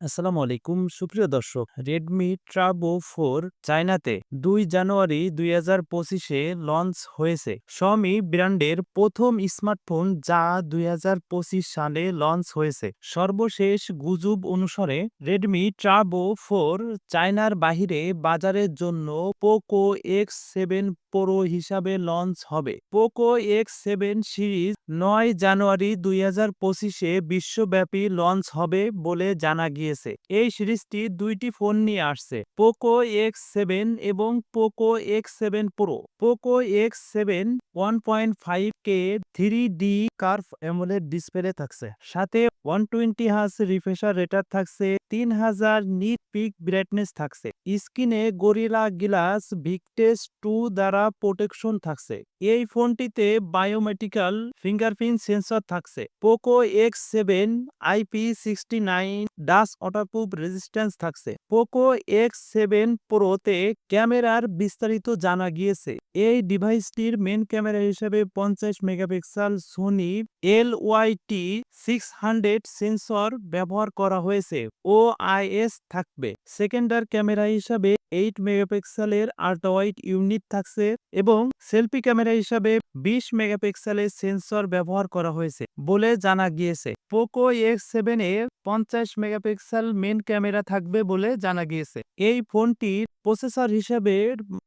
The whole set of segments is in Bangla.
আসসালামু আলাইকুম। সুপ্রিয় দর্শক রেডমি ট্রাবো ফোর চায়নাতে দুই জানুয়ারি দুই হাজার পঁচিশে লঞ্চ হয়েছে। শমি ব্র্যান্ডের প্রথম স্মার্টফোন যা দুই হাজার পঁচিশ সালে লঞ্চ হয়েছে। সর্বশেষ গুজব অনুসারে রেডমি ট্রাবো ফোর চায়নার বাহিরে বাজারের জন্য পোকো এক্স সেভেন প্রো হিসাবে লঞ্চ হবে। পোকো এক্স সেভেন সিরিজ নয় জানুয়ারি দুই হাজার পঁচিশে বিশ্বব্যাপী লঞ্চ হবে বলে জানা গিয়েছে। এই সিরিজটি দুইটি ফোন নিয়ে আসছে পোকো এক্স সেভেন এবং Poco X seven pro Poco X seven one point five K three D curve AMOLED display থাকছে। সাথে ওয়ান টোয়েন্টি হাজ রিফ্রেশার রেটার থাকছে, তিন হাজার নিট পিক ব্রাইটনেস থাকছে। স্ক্রিনে গরিলা গ্লাস ভিকটেস টু দ্বারা প্রোটেকশন থাকছে। এই ফোনটিতে বায়োমেট্রিক্যাল ফিঙ্গারপ্রিন্ট সেন্সর থাকছে। Poco X seven IP sixty nine dust waterproof resistance থাকছে। পোকো এক্স সেভেন প্রোতে ক্যামেরার বিস্তারিত জানা গিয়েছে। এই ডিভাইসটির মেন ক্যামেরা হিসেবে পঞ্চাশ megapixel Sony L YT six hundred sensor ব্যবহার করা হয়েছে। ও আইএস থাকবে। সেকেন্ডার ক্যামেরা হিসাবে এইট মেগাপিক্সেলের আল্ট্রা ওয়াইড ইউনিট থাকছে এবং সেলফি ক্যামেরা হিসাবে বিশ মেগাপিক্সেলের সেন্সর ব্যবহার করা হয়েছে বলে জানা গিয়েছে। পোকো এক্স সেভেন এর পঞ্চাশ মেগাপিক্সেল মেন ক্যামেরা থাকবে বলে জানা গিয়েছে। এই ফোনটির প্রসেসর হিসেবে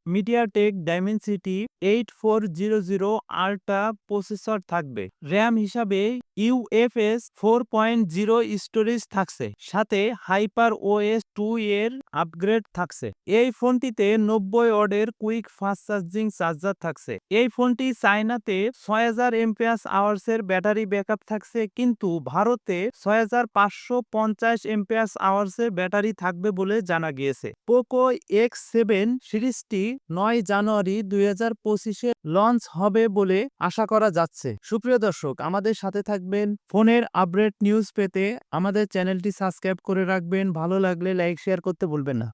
MediaTek Dimensity eight four zero zero ultra processor থাকবে। র্যাম হিসাবে UFS four point zero storage থাকছে। সাথে হাইপার ওএস টু এর আপগ্রেড থাকছে। এই ফোনটিতে নব্বই ওয়ার্ডের কুইক ফাস্ট চার্জিং চার্জার থাকছে। এই ফোনটি চায়নাতে ছয় হাজার এমপিএস আওয়ার্সের ব্যাটারি ব্যাকআপ থাকছে, কিন্তু ভারতে ছয় হাজার পাঁচশো পঞ্চাশ এমপিএস আওয়ার্সের ব্যাটারি থাকবে বলে জানা গিয়েছে। পোকো এক্স সেভেন সিরিজটি নয় জানুয়ারি দুই হাজার পঁচিশে লঞ্চ হবে বলে আশা করা যাচ্ছে। সুপ্রিয় দর্শক, আমাদের সাথে থাকবেন ফোনের আপডেট নিউজ পেতে আমাদের চ্যানেলটি সাবস্ক্রাইব করে রাখবেন। ভালো লাগলে লাইক, শেয়ার করতে ভুলবেন না।